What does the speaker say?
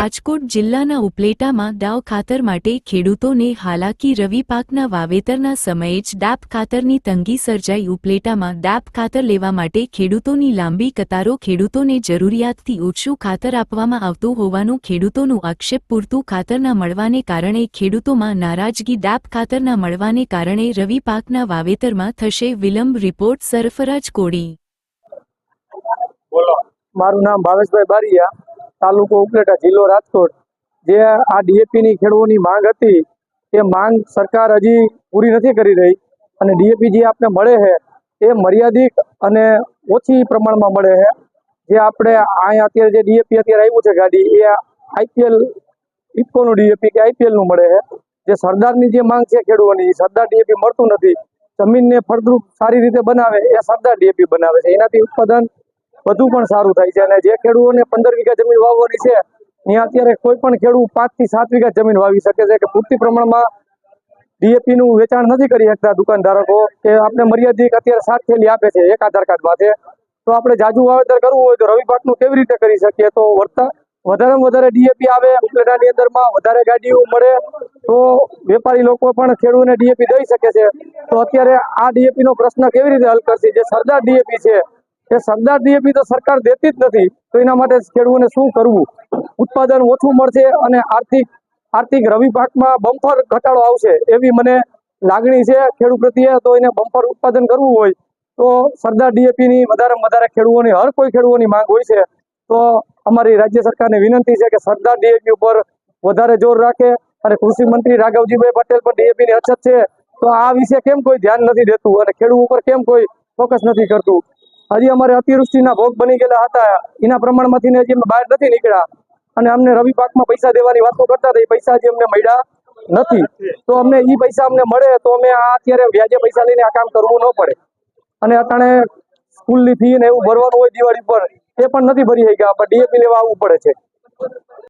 રાજકોટ જિલ્લાના ઉપલેટામાં ડાવ ખાતર માટે ખેડૂતોને હાલાકી રવિ પાકના વાવેતરના સમયે જ ડાપ ખાતરની તંગી સર્જાઈ. ઉપલેટામાં ડાપ ખાતર લેવા માટે ખેડૂતોની લાંબી કતારો ખેડૂતોને જરૂરિયાતથી ઓછું ખાતર આપવામાં આવતું હોવાનું ખેડૂતોનું આક્ષેપ પૂરતું ખાતરના મળવાને કારણે ખેડૂતોમાં નારાજગી. ડાપ ખાતરના મળવાને કારણે રવિ પાકના વાવેતરમાં થશે વિલંબ, રિપોર્ટ સરફરાજ કોડી મારું નામ ભાવેશભાઈ બારિયા. તાલુકો ઉપલેટા જિલ્લો રાજકોટ, જે આ ડીએપી ની ખેડૂતોની માંગ હતી, એ માંગ સરકાર હજી પૂરી નથી કરી રહી. અને ડીએપી જે આપણે મળે છે, એ મર્યાદિત અને ઓછી પ્રમાણમાં મળે છે. જે આપણે અહીંયા અત્યારે જે ડીએપી અત્યારે આવ્યું છે ગાડી, એ આઈપીએલ, ઇફકોનું ડીએપી કે આઈપીએલનું મળે છે. જે સરદારની જે માંગ છે ખેડૂતોની સરદાર ડીએપી મળતું નથી. જમીનને ફળદ્રુપ સારી રીતે બનાવે, એ સરદાર ડીએપી બનાવે છે. એનાથી ઉત્પાદન વધુ પણ સારું થાય છે. અને જે ખેડૂતોને પંદર વીઘા જમીન વાવવાની છે, ત્યાં અત્યારે કોઈ પણ ખેડૂત પાંચથી સાત વીઘા જમીન વાવી શકે છે કે પૂરતી પ્રમાણમાં ડીએપી નું વેચાણ નથી કરી શકતા દુકાનધારકો કે આપણે મર્યાદિત અત્યારે સાત થેલી આપે છે, એક આધાર કાર્ડ માટે તો આપણે જાજુ વાવેતર કરવું હોય તો રવિ પાકનું કેવી રીતે કરી શકીએ? તો વર્તા, વધારેમાં વધારે ડીએપી આવે, ઉપલેટાની અંદરમાં વધારે ગાડીઓ મળે, તો વેપારી લોકો પણ ખેડૂતને ડીએપી દઈ શકે છે. તો અત્યારે આ ડીએપી નો પ્રશ્ન કેવી રીતે હલ કરશે? જે સરદાર ડીએપી છે એ સરદાર ડીએપી તો સરકાર દેતી જ નથી, તો એના માટે ખેડૂતોને શું કરવું? ઉત્પાદન ઓછું મળશે અને આર્થિક આર્થિક રવિ પાકમાં બમ્પર ઘટાડો આવશે એવી મને લાગણી છે ખેડૂત પ્રત્યે, તો એને બમ્પર ઉત્પાદન કરવું હોય, તો સરદાર ડીએપી ની વધારેમાં વધારે ખેડૂતોની, હર કોઈ ખેડૂતોની માંગ હોય છે. તો અમારી રાજ્ય સરકારને વિનંતી છે કે સરદાર ડીએપી ઉપર વધારે જોર રાખે અને કૃષિ મંત્રી રાઘવજીભાઈ પટેલ પણ ડીએપી ની અછત છે, તો આ વિશે કેમ કોઈ ધ્યાન નથી દેતું અને ખેડૂત ઉપર કેમ કોઈ ફોકસ નથી કરતું? હજી અમારે અતિવૃષ્ટિના ભોગ બની ગયેલા હતા. એના પ્રમાણમાંથી હજી અમે બહાર નથી નીકળ્યા. અને અમને રવિ પાકમાં પૈસા દેવાની વાતો કરતા હતા. એ પૈસા હજી અમને મળ્યા નથી. તો અમને એ પૈસા અમને મળે તો અમે આ અત્યારે વ્યાજે પૈસા લઈને આ કામ કરવું ન પડે. અને અત્યારે સ્કૂલની ફી ને એવું ભરવાનું હોય દિવાળી પર, એ પણ નથી ભરી શક્યા. ડીએપી લેવા આવવું પડે છે.